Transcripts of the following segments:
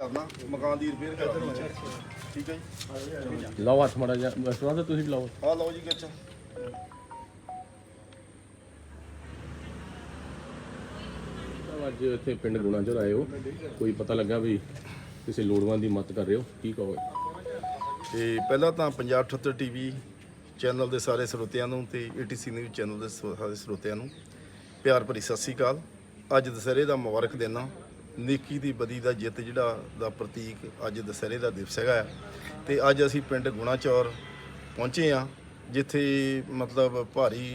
ਕਰਨਾ ਮਕਾਨ ਦੀ ਰਿਪੇਅਰ ਕਰਨੀ। ਠੀਕ ਹੈ ਜੀ? ਲਾਓ ਹੱਥ ਮੜਾ ਜਾ ਬਸ ਤਾਂ ਤੁਸੀਂ ਵੀ ਲਾਓ। ਆ ਲਓ ਜੀ ਗਿੱਚ ਅੱਜ ਇੱਥੇ ਪਿੰਡ ਗੁਣਾ ਚੋਂ ਆਏ ਹੋ। ਕੋਈ ਪਤਾ ਲੱਗਾ ਵੀ ਕਿਸੇ ਲੋੜਵੰਦ ਦੀ ਮਦਦ ਕਰ ਰਹੇ ਹੋ? ਕੀ ਕਹੋਗੇ? ਤੇ ਪਹਿਲਾਂ ਤਾਂ ਪੰਜਾਬ 78 ਟੀਵੀ ਚੈਨਲ ਦੇ ਸਾਰੇ ਸਰੋਤਿਆਂ ਨੂੰ ਤੇ ਏਟੀਸੀ ਨਿਊਜ਼ ਚੈਨਲ ਦੇ ਸ- ਸਾਰੇ ਸਰੋਤਿਆਂ ਨੂੰ ਪਿਆਰ ਭਰੀ ਸਤਿ ਸ੍ਰੀ ਅਕਾਲ। ਅੱਜ ਦਸਹਿਰੇ ਦਾ ਮੁਬਾਰਕ ਦਿਨ ਆ। ਨੇਕੀ ਦੀ ਬਦੀ ਦਾ ਜਿੱਤ ਜਿਹੜਾ ਦਾ ਪ੍ਰਤੀਕ ਅੱਜ ਦਸਹਿਰੇ ਦਾ ਦਿਵਸ ਹੈਗਾ ਆ। ਤੇ ਅੱਜ ਅਸੀਂ ਪਿੰਡ ਗੁਣਾਚੌਰ ਪਹੁੰਚੇ ਆ ਜਿੱਥੇ ਮਤਲਬ ਭਾਰੀ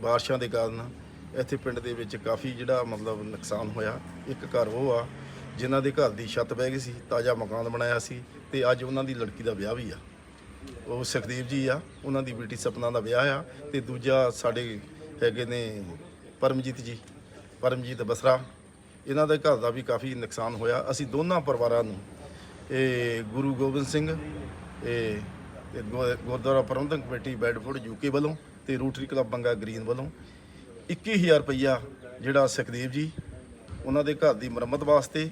ਬਾਰਿਸ਼ਾਂ ਦੇ ਕਾਰਨ ਇੱਥੇ ਪਿੰਡ ਦੇ ਵਿੱਚ ਕਾਫੀ ਜਿਹੜਾ ਮਤਲਬ ਨੁਕਸਾਨ ਹੋਇਆ। ਇੱਕ ਘਰ ਉਹ ਆ, ਜਿਨ੍ਹਾਂ ਦੇ ਘਰ ਦੀ ਛੱਤ ਬਹਿ ਗਈ ਸੀ, ਤਾਜ਼ਾ ਮਕਾਨ ਬਣਾਇਆ ਸੀ ਤੇ ਅੱਜ ਉਹਨਾਂ ਦੀ ਲੜਕੀ ਦਾ ਵਿਆਹ ਵੀ ਆ। ਉਹ ਸੁਖਦੇਵ ਜੀ ਆ, ਉਹਨਾਂ ਦੀ ਬੇਟੀ ਸਪਨਾ ਦਾ ਵਿਆਹ ਆ ਤੇ ਦੂਜਾ ਸਾਡੇ ਹੈਗੇ ਨੇ ਪਰਮਜੀਤ ਜੀ, ਪਰਮਜੀਤ ਬਸਰਾ। ਇਹਨਾਂ ਦੇ ਘਰ ਦਾ ਵੀ ਕਾਫੀ ਨੁਕਸਾਨ ਹੋਇਆ। ਅਸੀਂ ਦੋਨਾਂ ਪਰਿਵਾਰਾਂ ਨੂੰ, ਇਹ ਗੁਰੂ ਗੋਬਿੰਦ ਸਿੰਘ, ਇਹ ਤੇ ਗੁਰਦੁਆਰਾ ਪ੍ਰਬੰਧਕ ਕਮੇਟੀ ਬੈਡਫੋਰਡ ਯੂਕੇ ਵੱਲੋਂ ਤੇ ਰੋਟਰੀ ਕਲੱਬ ਬੰਗਾ ਗ੍ਰੀਨ ਵੱਲੋਂ 21000 ਰੁਪਈਆ ਜਿਹੜਾ ਸੁਖਦੇਵ ਜੀ, ਉਹਨਾਂ ਦੇ ਘਰ ਦੀ ਮੁਰੰਮਤ ਵਾਸਤੇ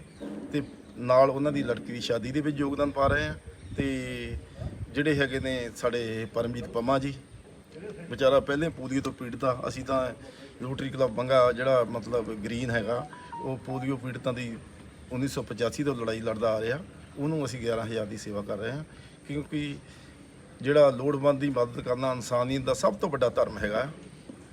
ਤੇ ਨਾਲ ਉਹਨਾਂ ਦੀ ਲੜਕੀ ਦੀ ਸ਼ਾਦੀ ਦੇ ਵਿੱਚ ਯੋਗਦਾਨ ਪਾ ਰਹੇ ਆ ਤੇ ਜਿਹੜੇ ਹੈਗੇ ਨੇ ਸਾਡੇ ਪਰਮਜੀਤ ਪੰਮਾ ਜੀ, ਵਿਚਾਰਾ ਪਹਿਲੇ ਪੋਲੀਓ ਤੋਂ ਪੀੜਤ ਆ। ਅਸੀਂ ਤਾਂ ਰੋਟਰੀ ਕਲੱਬ ਬੰਗਾ ਜਿਹੜਾ ਮਤਲਬ ਗ੍ਰੀਨ ਹੈਗਾ ਉਹ ਪੋਲੀਓ ਪੀੜਤਾਂ ਦੀ 1985 ਤੋਂ ਲੜਾਈ ਲੜਦਾ ਆ ਰਿਹਾ। ਉਹਨੂੰ ਅਸੀਂ 11000 ਦੀ ਸੇਵਾ ਕਰ ਰਹੇ ਹਾਂ। ਕਿਉਂਕਿ ਜਿਹੜਾ ਲੋੜਵੰਦ ਦੀ ਮਦਦ ਕਰਨਾ ਇਨਸਾਨੀਅਤ ਦਾ ਸਭ ਤੋਂ ਵੱਡਾ ਧਰਮ ਹੈਗਾ।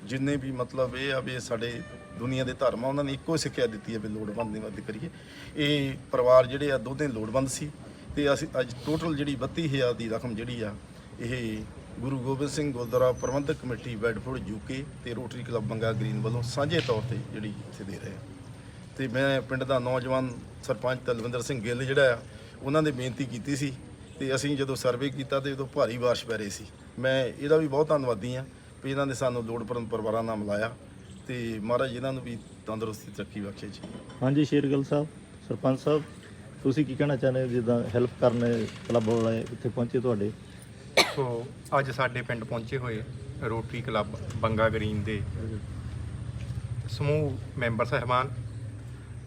ਜਿੰਨੇ ਵੀ ਮਤਲਬ ਇਹ ਆ ਵੀ ਸਾਡੇ ਦੁਨੀਆ ਦੇ ਧਰਮ ਆ, ਉਹਨਾਂ ਨੇ ਇੱਕੋ ਸਿੱਖਿਆ ਦਿੱਤੀ ਹੈ ਵੀ ਲੋੜਵੰਦ ਦੀ ਮਦਦ ਕਰੀਏ। ਇਹ ਪਰਿਵਾਰ ਜਿਹੜੇ ਆ, ਦੋਨੇ ਲੋੜਵੰਦ ਸੀ ਤੇ ਅਸੀਂ ਅੱਜ ਟੋਟਲ ਜਿਹੜੀ 32000 ਦੀ ਰਕਮ ਜਿਹੜੀ ਆ, ਇਹ ਗੁਰੂ ਗੋਬਿੰਦ ਸਿੰਘ ਗੁਰਦੁਆਰਾ ਪ੍ਰਬੰਧਕ ਕਮੇਟੀ ਬੈਡਫੋਰਡ ਯੂਕੇ ਤੇ ਰੋਟਰੀ ਕਲੱਬ ਬੰਗਾ ਗ੍ਰੀਨ ਵੱਲੋਂ ਸਾਂਝੇ ਤੌਰ ਤੇ ਜਿਹੜੀ ਇੱਥੇ ਦੇ ਰਹੇ ਆ। ਤੇ ਮੈਂ ਪਿੰਡ ਦਾ ਨੌਜਵਾਨ ਸਰਪੰਚ ਤਲਵਿੰਦਰ ਸਿੰਘ ਗਿੱਲ ਜਿਹੜਾ ਆ ਉਹਨਾਂ ਨੇ ਬੇਨਤੀ ਕੀਤੀ ਸੀ ਤੇ ਅਸੀਂ ਜਦੋਂ ਸਰਵੇ ਕੀਤਾ ਤੇ ਉਦੋਂ ਭਾਰੀ ਬਾਰਿਸ਼ ਪੈ ਰਹੀ ਸੀ। ਮੈਂ ਇਹਦਾ ਵੀ ਬਹੁਤ ਧੰਨਵਾਦੀ ਆ ਵੀ ਇਹਨਾਂ ਨੇ ਸਾਨੂੰ ਲੋੜਪਰੰਦ ਪਰਿਵਾਰਾਂ ਨਾਲ ਮਿਲਾਇਆ ਤੇ ਮਹਾਰਾਜ ਇਹਨਾਂ ਨੂੰ ਵੀ ਤੰਦਰੁਸਤੀ ਤਰੱਕੀ ਬਖਸ਼ੇ ਜੀ। ਹਾਂਜੀ ਸ਼ੇਰਗਿੱਲ ਸਾਹਿਬ ਸਰਪੰਚ ਸਾਹਿਬ ਤੁਸੀਂ ਕੀ ਕਹਿਣਾ ਚਾਹੁੰਦੇ ਹੋ ਜਿੱਦਾਂ ਹੈਲਪ ਕਰਨ ਕਲੱਬ ਵਾਲੇ ਇੱਥੇ ਪਹੁੰਚੇ ਤੁਹਾਡੇ? ਸੋ ਅੱਜ ਸਾਡੇ ਪਿੰਡ ਪਹੁੰਚੇ ਹੋਏ ਰੋਟਰੀ ਕਲੱਬ ਬੰਗਾ ਗ੍ਰੀਨ ਦੇ ਸਮੂਹ ਮੈਂਬਰ ਸਹਿਬਾਨ।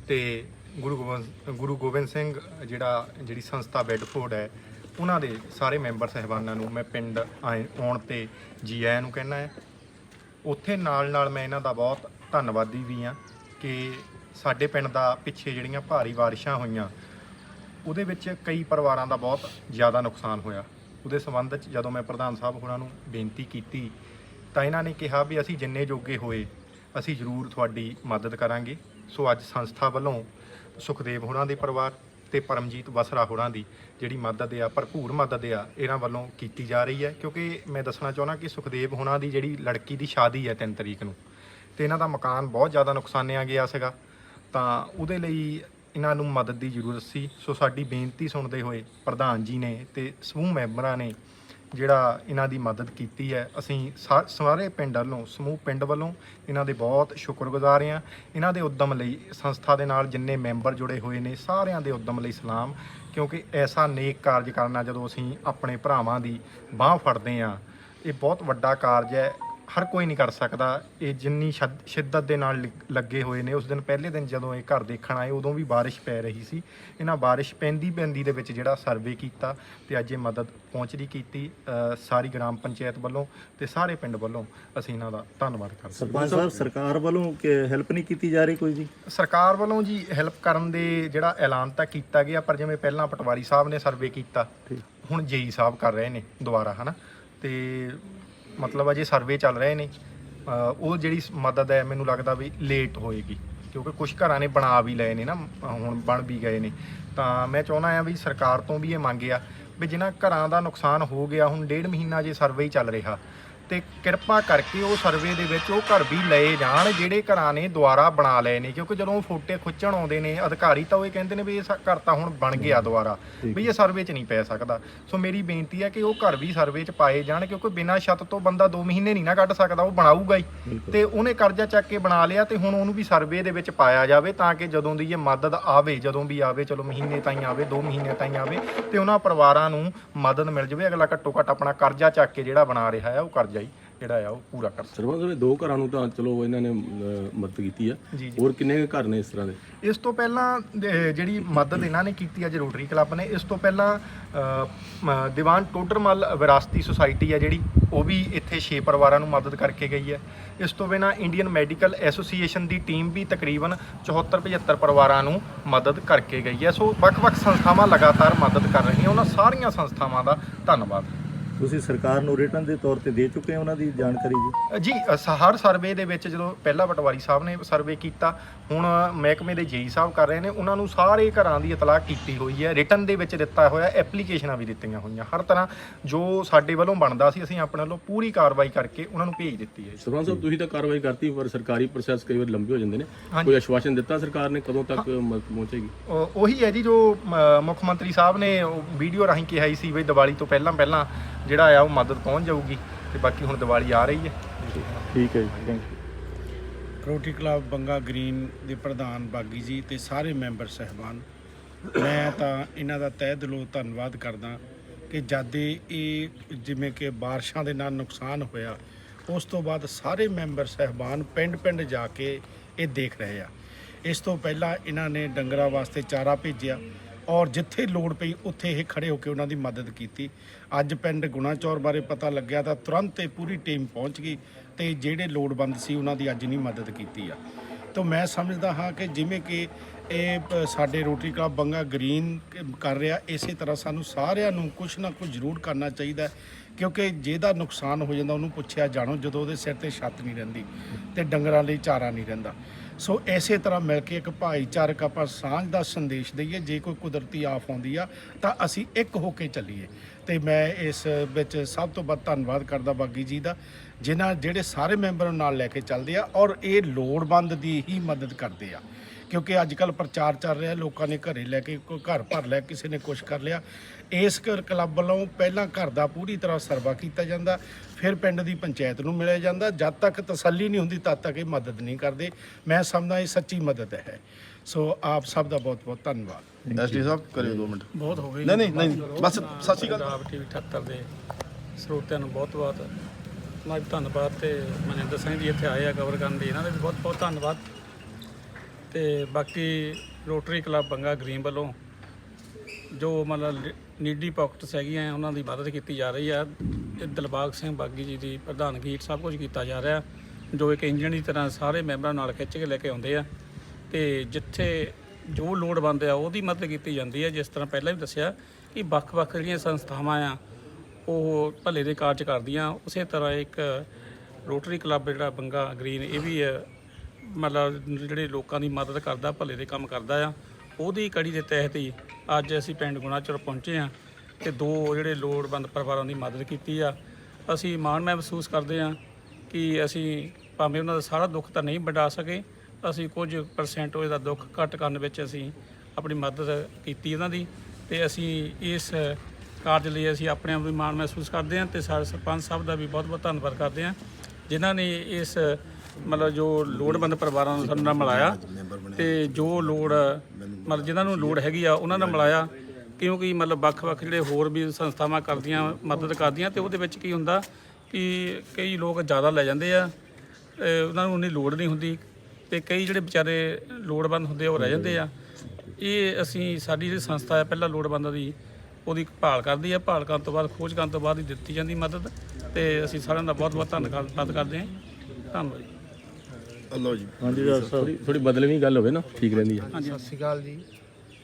ਤੇ ਗੁਰੂ ਗੋਬਿੰਦ ਗੁਰੂ ਗੋਬਿੰਦ ਸਿੰਘ ਜਿਹੜਾ, ਜਿਹੜੀ ਸੰਸਥਾ ਬੈਡਫੋਰਡ ਹੈ, ਉਹਨਾਂ ਦੇ ਸਾਰੇ ਮੈਂਬਰ ਸਹਿਬਾਨਾਂ ਨੂੰ ਮੈਂ ਪਿੰਡ ਆਏ ਆਉਣ ਤੇ ਜੀ ਆਇਆਂ ਨੂੰ ਕਹਿਣਾ ਹੈ। ਉੱਥੇ ਨਾਲ ਨਾਲ ਮੈਂ ਇਹਨਾਂ ਦਾ ਬਹੁਤ ਧੰਨਵਾਦੀ ਵੀ ਹਾਂ ਕਿ ਸਾਡੇ ਪਿੰਡ ਦਾ ਪਿੱਛੇ ਜਿਹੜੀਆਂ ਭਾਰੀ ਬਾਰਿਸ਼ਾਂ ਹੋਈਆਂ, ਉਹਦੇ ਵਿੱਚ ਕਈ ਪਰਿਵਾਰਾਂ ਦਾ ਬਹੁਤ ਜ਼ਿਆਦਾ ਨੁਕਸਾਨ ਹੋਇਆ। ਉਹਦੇ ਸੰਬੰਧ 'ਚ ਜਦੋਂ ਮੈਂ ਪ੍ਰਧਾਨ ਸਾਹਿਬ ਹੋਰਾਂ ਨੂੰ ਬੇਨਤੀ ਕੀਤੀ, ਤਾਂ ਇਹਨਾਂ ਨੇ ਕਿਹਾ ਵੀ ਅਸੀਂ ਜਿੰਨੇ ਜੋਗੇ ਹੋਏ, ਅਸੀਂ ਜ਼ਰੂਰ ਤੁਹਾਡੀ ਮਦਦ ਕਰਾਂਗੇ। ਸੋ ਅੱਜ ਸੰਸਥਾ ਵੱਲੋਂ ਸੁਖਦੇਵ ਹੋਰਾਂ ਦੇ ਪਰਿਵਾਰ ਤੇ ਪਰਮਜੀਤ ਵਸਰਾ ਹੋਰਾਂ ਦੀ ਜਿਹੜੀ ਮਦਦ ਆ, ਭਰਪੂਰ ਮਦਦ ਆ, ਇਹਨਾਂ ਵੱਲੋਂ ਕੀਤੀ ਜਾ ਰਹੀ ਹੈ। ਕਿਉਂਕਿ ਮੈਂ ਦੱਸਣਾ ਚਾਹੁੰਦਾ ਕਿ ਸੁਖਦੇਵ ਹੋਰਾਂ ਦੀ ਜਿਹੜੀ ਲੜਕੀ ਦੀ ਸ਼ਾਦੀ ਹੈ 3 ਤਰੀਕ ਨੂੰ, ਤੇ ਇਹਨਾਂ ਦਾ ਮਕਾਨ ਬਹੁਤ ਜ਼ਿਆਦਾ ਨੁਕਸਾਨਿਆ ਗਿਆ ਸੀਗਾ। ਤਾਂ ਉਹਦੇ ਲਈ ਇਹਨਾਂ ਨੂੰ ਮਦਦ ਦੀ ਜ਼ਰੂਰਤ ਸੀ। ਸੋ ਸਾਡੀ ਬੇਨਤੀ ਸੁਣਦੇ ਹੋਏ ਪ੍ਰਧਾਨ ਜੀ ਨੇ ਤੇ ਸਮੂਹ ਮੈਂਬਰਾਂ ਨੇ ਜਿਹੜਾ ਇਹਨਾਂ ਦੀ ਮਦਦ ਕੀਤੀ ਹੈ, ਅਸੀਂ ਸਾ- ਸਾਰੇ ਪਿੰਡ ਵੱਲੋਂ, ਸਮੂਹ ਪਿੰਡ ਵੱਲੋਂ ਇਹਨਾਂ ਦੇ ਬਹੁਤ ਸ਼ੁਕਰਗੁਜ਼ਾਰ ਹਾਂ। ਇਹਨਾਂ ਦੇ ਉਦਮ ਲਈ, ਸੰਸਥਾ ਦੇ ਨਾਲ ਜਿੰਨੇ ਮੈਂਬਰ ਜੁੜੇ ਹੋਏ ਨੇ, ਸਾਰਿਆਂ ਦੇ ਉਦਮ ਲਈ ਸਲਾਮ। ਕਿਉਂਕਿ ਐਸਾ ਨੇਕ ਕਾਰਜ ਕਰਨਾ ਜਦੋਂ ਅਸੀਂ ਆਪਣੇ ਭਰਾਵਾਂ ਦੀ ਬਾਹ ਫੜਦੇ ਹਾਂ, ਇਹ ਬਹੁਤ ਵੱਡਾ ਕਾਰਜ ਹੈ। ਹਰ ਕੋਈ ਨਹੀਂ ਕਰ ਸਕਦਾ। ਇਹ ਜਿੰਨੀ ਸ਼ਦ- ਸ਼ਿੱਦਤ ਦੇ ਨਾਲ ਲਿ- ਲੱਗੇ ਹੋਏ ਨੇ ਉਸ ਦਿਨ ਪਹਿਲੇ ਦਿਨ ਜਦੋਂ ਇਹ ਘਰ ਦੇਖਣ ਆਏ ਉਦੋਂ ਵੀ ਬਾਰਿਸ਼ ਪੈ ਰਹੀ ਸੀ। ਇਹਨਾਂ ਬਾਰਿਸ਼ ਪੈਂਦੀ ਪੈਂਦੀ ਦੇ ਵਿੱਚ ਜਿਹੜਾ ਸਰਵੇ ਕੀਤਾ ਤੇ ਅੱਜ ਇਹ ਮਦਦ ਪਹੁੰਚਦੀ ਕੀਤੀ ਅ, ਸਾਰੀ ਗ੍ਰਾਮ ਪੰਚਾਇਤ ਵੱਲੋਂ ਤੇ ਸਾਰੇ ਪਿੰਡ ਵੱਲੋਂ ਅਸੀਂ ਇਹਨਾਂ ਦਾ ਧੰਨਵਾਦ ਕਰਦੇ ਹਾਂ। ਸਰਪੰਚ ਸਾਹਿਬ ਸਰਕਾਰ ਵੱਲੋਂ ਕਿ ਹੈਲਪ ਨਹੀਂ ਕੀਤੀ ਜਾ ਰਹੀ ਕੋਈ ਜੀ? ਸਰਕਾਰ ਵੱਲੋਂ ਜੀ ਹੈਲਪ ਕਰਨ ਦੇ ਜਿਹੜਾ ਐਲਾਨ ਤਾਂ ਕੀਤਾ ਗਿਆ ਪਰ ਜਿਵੇਂ ਪਹਿਲਾਂ ਪਟਵਾਰੀ ਸਾਹਿਬ ਨੇ ਸਰਵੇ ਕੀਤਾ। ਹੁਣ ਜੇਈ ਸਾਹਿਬ ਕਰ ਰਹੇ ਨੇ ਦੁਬਾਰਾ ਹਨਾ? ਤੇ ਮਤਲਬ ਅਜੇ ਸਰਵੇ ਚੱਲ ਰਹੇ ਨੇ। ਉਹ ਜਿਹੜੀ ਮਦਦ ਹੈ, ਮੈਨੂੰ ਲੱਗਦਾ ਵੀ ਲੇਟ ਹੋਏਗੀ। ਕਿਉਂਕਿ ਕੁਝ ਘਰਾਂ ਨੇ ਬਣਾ ਵੀ ਲਏ ਨੇ ਨਾ, ਹੁਣ ਬਣ ਵੀ ਗਏ ਨੇ। ਤਾਂ ਮੈਂ ਚਾਹੁੰਦਾ ਆ ਵੀ ਸਰਕਾਰ ਤੋਂ ਵੀ ਇਹ ਮੰਗਿਆ ਵੀ ਜਿਨ੍ਹਾਂ ਘਰਾਂ ਦਾ ਨੁਕਸਾਨ ਹੋ ਗਿਆ, ਹੁਣ ਡੇਢ ਮਹੀਨਾ ਜੇ ਸਰਵੇ ਹੀ ਚੱਲ ਰਿਹਾ ਤੇ ਕਿਰਪਾ ਕਰਕੇ ਉਹ ਸਰਵੇ ਦੇ ਵਿੱਚ ਉਹ ਘਰ ਵੀ ਲਏ ਜਾਣ ਜਿਹੜੇ ਘਰਾਂ ਨੇ ਦੁਆਰਾ ਬਣਾ ਲਏ ਨੇ ਕਿਉਂਕਿ ਜਦੋਂ ਫੋਟੇ ਖੁੱਚਣ ਆਉਂਦੇ ਨੇ ਅਧਿਕਾਰੀ ਤਾਂ ਉਹ ਇਹ ਕਹਿੰਦੇ ਨੇ ਵੀ ਇਹ ਸ- ਘਰ ਤਾਂ ਹੁਣ ਬਣ ਗਿਆ ਦੁਆਰਾ ਵੀ ਇਹ ਸਰਵੇ 'ਚ ਨਹੀਂ ਪੈ ਸਕਦਾ। ਸੋ ਮੇਰੀ ਬੇਨਤੀ ਹੈ ਕਿ ਉਹ ਘਰ ਵੀ ਸਰਵੇ 'ਚ ਪਾਏ ਜਾਣ ਕਿਉਂਕਿ ਬਿਨਾਂ ਛੱਤ ਤੋਂ ਬੰਦਾ 2 ਮਹੀਨੇ ਨਹੀਂ ਨਾ ਕੱਢ ਸਕਦਾ ਉਹ ਬਣਾਊਗਾ ਹੀ। ਤੇ ਉਹਨੇ ਕਰਜ਼ਾ ਚੱਕ ਕੇ ਬਣਾ ਲਿਆ ਤੇ ਹੁਣ ਉਹਨੂੰ ਵੀ ਸਰਵੇ ਦੇ ਵਿੱਚ ਪਾਇਆ ਜਾਵੇ ਤਾਂ ਕਿ ਜਦੋਂ ਦੀ ਇਹ ਮਦਦ ਆਵੇ ਜਦੋਂ ਵੀ ਆਵੇ ਚਲੋ ਮਹੀਨੇ ਤਾਈਂ ਆਵੇ 2 ਮਹੀਨੇ ਤਾਈਂ ਆਵੇ ਤੇ ਉਹਨਾਂ ਪਰਿਵਾਰਾਂ ਨੂੰ ਮਦਦ ਮਿਲ ਜਾਵੇ ਅਗਲਾ ਘੱਟੋ ਘੱਟ ਆਪਣਾ ਕਰਜ਼ਾ ਚੱਕ ਕੇ ਜਿਹੜਾ ਬਣਾ ਰਿਹਾ ਹੈ ਉਹ ਕਰਜ਼ਾ ਹੀ ਜਿਹੜਾ ਆ ਉਹ ਪੂਰਾ ਕਰ ਸਕਣ। ਸਰਪੰਚ ਸਾਹਿਬ ਦੋ ਘਰਾਂ ਨੂੰ ਤਾਂ ਚਲੋ ਇਹਨਾਂ ਨੇ ਮਦਦ ਕੀਤੀ ਆ। ਜੀ, ਹੋਰ ਕਿੰਨੇ ਘਰ ਨੇ ਇਸ ਤਰ੍ਹਾਂ ਦੇ? ਇਸ ਤੋਂ ਪਹਿਲਾਂ ਦੇ- ਜਿਹੜੀ ਮਦਦ ਇਹਨਾਂ ਨੇ ਕੀਤੀ ਅੱਜ ਰੋਟਰੀ ਕਲੱਬ ਨੇ ਇਸ ਤੋਂ ਪਹਿਲਾਂ ਅ, ਮ- ਦੀਵਾਨ ਟੋਡਰਮਲ ਵਿਰਾਸਤੀ ਸੁਸਾਇਟੀ ਆ ਜਿਹੜੀ ਉਹ ਵੀ ਇੱਥੇ 6 ਪਰਿਵਾਰਾਂ ਨੂੰ ਮਦਦ ਕਰਕੇ ਗਈ ਹੈ ਇਸ ਤੋਂ ਬਿਨਾਂ ਇੰਡੀਅਨ ਮੈਡੀਕਲ ਐਸੋਸੀਏਸ਼ਨ ਦੀ ਟੀਮ ਵੀ ਤਕਰੀਬਨ 74 75 ਪਰਿਵਾਰਾਂ ਨੂੰ ਮਦਦ ਕਰਕੇ ਗਈ ਹੈ ਸੋ ਵੱਖ-ਵੱਖ ਸੰਸਥਾਵਾਂ ਲਗਾਤਾਰ ਮਦਦ ਕਰ ਰਹੀਆਂ ਉਹਨਾਂ ਸਾਰੀਆਂ ਸੰਸਥਾਵਾਂ ਦਾ ਧੰਨਵਾਦ। ਤੁਸੀਂ ਸਰਕਾਰ ਨੂੰ ਰਿਟਰਨ ਦੇ ਤੌਰ ਤੇ ਦੇ ਚੁੱਕੇ ਹੋ ਉਹਨਾਂ ਦੀ ਜਾਣਕਾਰੀ ਜੀ? ਜੀ ਅ, ਹਰ ਸਰਵੇ ਦੇ ਵਿੱਚ ਜਦੋਂ ਪਹਿਲਾ ਪਟਵਾਰੀ ਸਾਹਿਬ ਨੇ ਸਰਵੇ ਕੀਤਾ ਹੁਣ ਮਹਿਕਮੇ ਦੇ ਜੇਈ ਸਾਹਿਬ ਕਰ ਰਹੇ ਨੇ ਉਹਨਾਂ ਨੂੰ ਸਾਰੇ ਘਰਾਂ ਦੀ ਇਤਲਾਹ ਕੀਤੀ ਹੋਈ ਹੈ ਰਿਟਰਨ ਦੇ ਵਿੱਚ ਦਿੱਤਾ ਹੋਇਆ ਐਪਲੀਕੇਸ਼ਨਾਂ ਵੀ ਦਿੱਤੀਆਂ ਹੋਈਆਂ। ਹਰ ਤਰ੍ਹਾਂ ਜੋ ਸਾਡੇ ਵੱਲੋਂ ਬਣਦਾ ਸੀ ਅਸੀਂ ਆਪਣੇ ਵੱਲੋਂ ਪੂਰੀ ਕਾਰਵਾਈ ਕਰਕੇ ਉਹਨਾਂ ਨੂੰ ਭੇਜ ਦਿੱਤੀ ਹੈ। ਸਰਪੰਚ ਸਾਹਿਬ ਤੁਸੀਂ ਤਾਂ ਕਾਰਵਾਈ ਕਰਤੀ ਪਰ ਸਰਕਾਰੀ ਪ੍ਰੋਸੈਸ ਕਈ ਵਾਰ ਲੰਬੇ ਹੋ ਜਾਂਦੇ ਨੇ। ਹਾਂਜੀ। ਕੋਈ ਆਸ਼ਵਾਸਨ ਦਿੱਤਾ ਸਰਕਾਰ ਨੇ ਕਦੋਂ ਤੱਕ ਮਦਦ ਪਹੁੰਚੇਗੀ? ਉਹ- ਉਹੀ ਹੈ ਜੀ ਜੋ ਮ, ਮੁੱਖ ਮੰਤਰੀ ਸਾਹਿਬ ਨੇ ਵੀਡੀਓ ਰਾਹੀਂ ਕਿਹਾ ਹੀ ਸੀ ਵੀ ਦੀਵਾਲੀ ਤੋਂ ਪਹਿਲਾਂ ਪਹਿਲਾਂ ਜਿਹੜਾ ਆ ਉਹ ਮਦਦ ਪਹੁੰਚ ਜਾਊਗੀ ਤੇ ਬਾਕੀ ਹੁਣ ਦੀਵਾਲੀ ਆ ਰਹੀ ਹੈ। ਠੀਕ ਹੈ ਜੀ thank you Rotary club Banga green ਦੇ ਪ੍ਰਧਾਨ ਬਾਗੀ ਜੀ ਤੇ ਸਾਰੇ ਮੈਂਬਰ ਸਹਿਬਾਨ ਮੈਂ ਤਾਂ ਇਹਨਾਂ ਦਾ ਤਹਿ ਦਿਲੋਂ ਧੰਨਵਾਦ ਕਰਦਾ ਕਿ ਜਾਦੇ ਇਹ ਜਿਵੇਂ ਕਿ ਬਾਰਿਸ਼ਾਂ ਦੇ ਨਾਲ ਨੁਕਸਾਨ ਹੋਇਆ ਉਸ ਤੋਂ ਬਾਅਦ ਸਾਰੇ ਮੈਂਬਰ ਸਹਿਬਾਨ ਪਿੰਡ-ਪਿੰਡ ਜਾ ਕੇ ਇਹ ਦੇਖ ਰਹੇ ਆ। ਇਸ ਤੋਂ ਪਹਿਲਾਂ ਇਹਨਾਂ ਨੇ ਡੰਗਰਾਂ ਵਾਸਤੇ ਚਾਰਾ ਭੇਜਿਆ ਔਰ ਜਿੱਥੇ ਲੋੜ ਪਈ ਉੱਥੇ ਇਹ ਖੜੇ ਹੋ ਕੇ ਉਹਨਾਂ ਦੀ ਮਦਦ ਕੀਤੀ। ਅੱਜ ਪਿੰਡ ਗੁਣਾਚੌਰ ਬਾਰੇ ਪਤਾ ਲੱਗਿਆ ਤਾਂ ਤੁਰੰਤ ਇਹ ਪੂਰੀ ਟੀਮ ਪਹੁੰਚ ਗਈ ਤੇ ਜਿਹੜੇ ਲੋੜਵੰਦ ਸੀ ਉਹਨਾਂ ਦੀ ਅੱਜ ਨਹੀਂ ਮਦਦ ਕੀਤੀ ਆ। ਤਾਂ ਮੈਂ ਸਮਝਦਾ ਹਾਂ ਕਿ ਜਿਵੇਂ ਕਿ ਇਹ ਸਾਡੇ ਰੋਟਰੀ ਕਲੱਬ ਬੰਗਾ ਗ੍ਰੀਨ ਕਰ ਰਿਹਾ, ਇਸੇ ਤਰ੍ਹਾਂ ਸਾਨੂੰ ਸਾਰਿਆਂ ਨੂੰ ਕੁਝ ਨਾ ਕੁਝ ਜ਼ਰੂਰ ਕਰਨਾ ਚਾਹੀਦਾ ਕਿਉਂਕਿ ਜਿਹਦਾ ਨੁਕਸਾਨ ਹੋ ਜਾਂਦਾ ਉਹਨੂੰ ਪੁੱਛਿਆ ਜਾਣੋ, ਜਦੋਂ ਉਹਦੇ ਸਿਰ ਤੇ ਛੱਤ ਨਹੀਂ ਰਹਿੰਦੀ ਤੇ ਡੰਗਰਾਂ ਲਈ ਚਾਰਾ ਨਹੀਂ ਰਹਿੰਦਾ। ਸੋ ਐਸੇ ਤਰ੍ਹਾਂ ਮਿਲ ਕੇ ਇੱਕ ਭਾਈਚਾਰਕ ਆਪਾਂ ਸਾਂਝ ਦਾ ਸੰਦੇਸ਼ ਦਈਏ, ਜੇ ਕੋਈ ਕੁਦਰਤੀ ਆਫ ਆਉਂਦੀ ਆ, ਤਾਂ ਅਸੀਂ ਇੱਕ ਹੋ ਕੇ ਚੱਲੀਏ। ਤੇ ਮੈਂ ਇਸ ਵਿੱਚ ਸਭ ਤੋਂ ਵੱਧ ਧੰਨਵਾਦ ਕਰਦਾ ਬਾਗੀ ਜੀ ਦਾ, ਜਿਨ੍ਹਾਂ ਜਿਹੜੇ ਸਾਰੇ ਮੈਂਬਰਾਂ ਨਾਲ ਲੈ ਕੇ ਚੱਲਦੇ ਆ ਔਰ ਇਹ ਲੋੜਵੰਦ ਦੀ ਹੀ ਮਦਦ ਕਰਦੇ ਆ। ਕਿਉਂਕਿ ਅੱਜ ਕੱਲ ਪ੍ਰਚਾਰ ਚੱਲ ਰਿਹਾ ਲੋਕਾਂ ਨੇ ਘਰੇ ਲੈ ਕੇ ਕੋਈ ਘਰ ਭਰ ਲਿਆ ਕਿਸੇ ਨੇ ਕੁਝ ਕਰ ਲਿਆ। ਇਸ ਕਲੱਬ ਵੱਲੋਂ ਪਹਿਲਾਂ ਘਰ ਦਾ ਪੂਰੀ ਤਰ੍ਹਾਂ ਸਰਵਾ ਕੀਤਾ ਜਾਂਦਾ ਫਿਰ ਪਿੰਡ ਦੀ ਪੰਚਾਇਤ ਨੂੰ ਮਿਲਿਆ ਜਾਂਦਾ। ਜਦ ਤੱਕ ਤਸੱਲੀ ਨਹੀਂ ਹੁੰਦੀ ਤਦ ਤੱਕ ਇਹ ਮਦਦ ਨਹੀਂ ਕਰਦੇ। ਮੈਂ ਸਮਝਦਾ ਇਹ ਸੱਚੀ ਮਦਦ ਹੈ। ਸੋ ਆਪ ਸਭ ਦਾ ਬਹੁਤ ਬਹੁਤ ਧੰਨਵਾਦ ਐਸਡੀ ਸਾਹਿਬ ਕਰਿਓ 2 ਮਿੰਟ। ਬਹੁਤ ਹੋ ਗਈ। ਨਹੀਂ ਨਹੀਂ ਨਹੀਂ ਬਸ ਸਤਿ ਸ਼੍ਰੀ ਅਕਾਲ। ਪੰਜਾਬ ਟੀਵੀ 78 ਦੇ ਸਰੋਤਿਆਂ ਨੂੰ ਬਹੁਤ ਬਹੁਤ ਮੈਂ ਧੰਨਵਾਦ ਤੇ ਮਨਿੰਦਰ ਸਿੰਘ ਜੀ ਇੱਥੇ ਆਏ ਆ ਕਵਰ ਕਰਨ ਲਈ ਇਹਨਾਂ ਦਾ ਵੀ ਬਹੁਤ ਬਹੁਤ ਧੰਨਵਾਦ। ਤੇ ਬਾਕੀ ਰੋਟਰੀ ਕਲੱਬ ਬੰਗਾ ਗ੍ਰੀਨ ਵੱਲੋਂ ਜੋ ਮਤਲਬ ਨੀਡੀ ਪਾਕਟਸ ਹੈਗੀਆਂ ਉਹਨਾਂ ਦੀ ਮਦਦ ਕੀਤੀ ਜਾ ਰਹੀ ਆ। ਤੇ ਦਿਲਬਾਗ ਸਿੰਘ ਬਾਗੀ ਜੀ ਦੀ ਪ੍ਰਧਾਨਗੀ ਹੇਠ ਸਭ ਕੁਝ ਕੀਤਾ ਜਾ ਰਿਹਾ, ਜੋ ਇੱਕ ਇੰਜਣ ਦੀ ਤਰ੍ਹਾਂ ਸਾਰੇ ਮੈਂਬਰਾਂ ਨਾਲ ਖਿੱਚ ਕੇ ਲੈ ਕੇ ਆਉਂਦੇ ਆ। ਤੇ ਜਿੱਥੇ ਜੋ ਲੋੜਵੰਦ ਆ, ਉਹਦੀ ਮਦਦ ਕੀਤੀ ਜਾਂਦੀ ਹੈ ਜਿਸ ਤਰ੍ਹਾਂ ਪਹਿਲਾਂ ਵੀ ਦੱਸਿਆ ਕਿ ਵੱਖ-ਵੱਖ ਜਿਹੜੀਆਂ ਸੰਸਥਾਵਾਂ ਆ, ਉਹ ਭਲੇ ਦੇ ਕਾਰਜ ਕਰਦੀਆਂ। ਉਸੇ ਤਰ੍ਹਾਂ ਇੱਕ ਰੋਟਰੀ ਕਲੱਬ ਜਿਹੜਾ ਬੰਗਾ ਗ੍ਰੀਨ, ਇਹ ਵੀ ਮਤਲਬ ਜਿਹੜੇ ਲੋਕਾਂ ਦੀ ਮਦਦ ਕਰਦਾ, ਭਲੇ ਦੇ ਕੰਮ ਕਰਦਾ ਆ, ਉਹਦੀ ਕੜੀ ਦੇ ਤਹਿਤ ਹੀ ਅੱਜ ਅਸੀਂ ਪਿੰਡ ਗੁਣਾਚਰ ਪਹੁੰਚੇ ਆ ਤੇ ਦੋ ਜਿਹੜੇ ਲੋੜਵੰਦ ਪਰਿਵਾਰਾਂ ਦੀ ਮਦਦ ਕੀਤੀ ਆ। ਅਸੀਂ ਮਾਣ ਮਹਿਸੂਸ ਕਰਦੇ ਆ ਕਿ ਅਸੀਂ ਭਾਵੇਂ ਉਹਨਾਂ ਦਾ ਸਾਰਾ ਦੁੱਖ ਤਾਂ ਨਹੀਂ ਵੰਡਾ ਸਕੇ, ਅਸੀਂ ਕੁਝ ਪਰਸੈਂਟ ਉਹਦਾ ਦੁੱਖ ਘੱਟ ਕਰਨ ਵਿੱਚ ਅਸੀਂ ਆਪਣੀ ਮਦਦ ਕੀਤੀ ਉਹਨਾਂ ਦੀ ਤੇ ਅਸੀਂ ਇਸ ਕਾਰਜ ਲਈ ਅਸੀਂ ਆਪਣੇ ਆਪ ਵੀ ਮਾਣ ਮਹਿਸੂਸ ਕਰਦੇ ਹਾਂ ਤੇ ਸਾਡੇ ਸਰਪੰਚ ਸਾਹਿਬ ਦਾ ਵੀ ਬਹੁਤ ਬਹੁਤ ਧੰਨਵਾਦ ਕਰਦੇ ਹਾਂ, ਜਿਨ੍ਹਾਂ ਨੇ ਇਸ ਮਤਲਬ ਜੋ ਲੋੜਵੰਦ ਪਰਿਵਾਰਾਂ ਨੂੰ ਸਾਨੂੰ ਨਾਲ ਮਿਲਾਇਆ ਤੇ ਜੋ ਲੋੜ, ਮਤਲਬ ਜਿਨ੍ਹਾਂ ਨੂੰ ਲੋੜ ਹੈਗੀ ਆ, ਉਹਨਾਂ ਨਾਲ ਮਿਲਾਇਆ। ਕਿਉਂਕਿ ਮਤਲਬ ਵੱਖ-ਵੱਖ ਜਿਹੜੇ ਹੋਰ ਵੀ ਸੰਸਥਾਵਾਂ ਕਰਦੀਆਂ, ਮਦਦ ਕਰਦੀਆਂ ਤੇ ਉਹਦੇ ਵਿੱਚ ਕੀ ਹੁੰਦਾ ਕਿ ਕਈ ਲੋਕ ਜ਼ਿਆਦਾ ਲੈ ਜਾਂਦੇ ਆ ਅਹ ਉਹਨਾਂ ਨੂੰ ਉਨੀ ਲੋੜ ਨਹੀਂ ਹੁੰਦੀ ਤੇ ਕਈ ਜਿਹੜੇ ਵਿਚਾਰੇ ਲੋੜਵੰਦ ਹੁੰਦੇ ਆ, ਉਹ ਰਹਿ ਜਾਂਦੇ ਆ। ਇਹ ਅਸੀਂ ਸਾਡੀ ਜਿਹੜੀ ਸੰਸਥਾ ਹੈ, ਪਹਿਲਾਂ ਲੋੜਵੰਦਾਂ ਦੀ ਉਹਦੀ ਭਾਲ ਕਰਦੀ ਹੈ ਭਾਲ ਕਰਨ ਤੋਂ ਬਾਅਦ, ਖੋਜ ਕਰਨ ਤੋਂ ਬਾਅਦ ਹੀ ਦਿੱਤੀ ਜਾਂਦੀ ਮਦਦ ਤੇ ਅਸੀਂ ਸਾਰਿਆਂ ਦਾ ਬਹੁਤ ਬਹੁਤ ਧੰਨਵਾਦ ਕਰਦੇ ਹਾਂ। ਧੰਨਵਾਦ ਜੀ। ਅੱਲੋ ਜੀ। ਹਾਂਜੀ ਡਾਕਟਰ ਸਾਹਿਬ ਥੋੜੀ ਥੋੜੀ ਬਦਲਵੀਂ ਗੱਲ ਹੋਵੇ ਨਾ ਠੀਕ ਰਹਿੰਦੀ ਹੈ ਸਤਿ ਸ਼੍ਰੀ ਅਕਾਲ ਜੀ।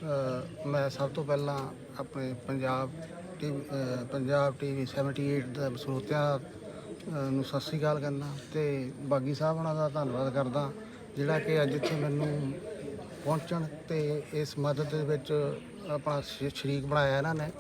ਅ, ਮੈਂ ਸਭ ਤੋਂ ਪਹਿਲਾਂ ਆਪਣੇ ਪੰਜਾਬ ਟੀਵੀ ਪੰਜਾਬ ਟੀਵੀ 78 ਦਾ ਸਰੋਤਿਆਂ ਅ, ਨੂੰ ਸਤਿ ਸ਼੍ਰੀ ਅਕਾਲ ਕਹਿੰਦਾ ਤੇ ਬਾਗੀ ਸਾਹਿਬ ਉਹਨਾਂ ਦਾ ਧੰਨਵਾਦ ਕਰਦਾ ਜਿਹੜਾ ਕਿ ਅੱਜ ਇੱਥੇ ਮੈਨੂੰ ਪਹੁੰਚਣ ਤੇ ਇਸ ਮਦਦ ਦੇ ਵਿੱਚ ਆਪਣਾ ਸ਼- ਸ਼ਰੀਕ ਬਣਾਇਆ ਇਹਨਾਂ ਨੇ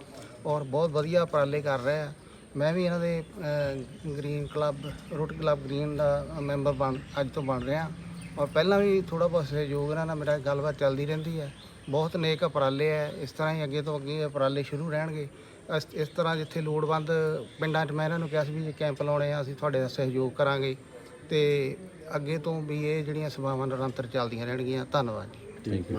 ਔਰ ਬਹੁਤ ਵਧੀਆ ਉਪਰਾਲੇ ਕਰ ਰਹੇ। ਆ ਮੈਂ ਵੀ ਇਹਨਾਂ ਦੇ ਅ, ਗ੍ਰੀਨ ਕਲੱਬ ਰੋਟ ਕਲੱਬ ਗ੍ਰੀਨ ਦਾ ਮੈਂਬਰ ਬਣ ਅੱਜ ਤੋਂ ਬਣ ਰਿਹਾ। ਔਰ ਪਹਿਲਾਂ ਵੀ ਥੋੜਾ ਬਹੁਤ ਸਹਿਯੋਗ ਇਹਨਾਂ ਨਾਲ ਮੇਰਾ ਗੱਲਬਾਤ ਚੱਲਦੀ ਰਹਿੰਦੀ ਹੈ। ਬਹੁਤ ਨੇਕ ਉਪਰਾਲੇ ਹੈ। ਇਸ ਤਰ੍ਹਾਂ ਹੀ ਅੱਗੇ ਤੋਂ ਅੱਗੇ ਉਪਰਾਲੇ ਸ਼ੁਰੂ ਰਹਿਣਗੇ। ਇਸ ਇਸ ਤਰ੍ਹਾਂ ਜਿੱਥੇ ਲੋੜਵੰਦ ਪਿੰਡਾਂ 'ਚ ਮੈਂ ਇਹਨਾਂ ਨੂੰ ਕਿਹਾ ਸੀ ਵੀ ਜੇ ਕੈਂਪ ਲਾਉਣੇ ਆ ਅਸੀਂ ਤੁਹਾਡੇ ਦਾ ਸਹਿਯੋਗ ਕਰਾਂਗੇ। ਤੇ ਅੱਗੇ ਤੋਂ ਵੀ ਇਹ ਜਿਹੜੀਆਂ ਸੇਵਾਵਾਂ ਨਿਰੰਤਰ ਚੱਲਦੀਆਂ ਰਹਿਣਗੀਆਂ। ਧੰਨਵਾਦ ਜੀ। Thank you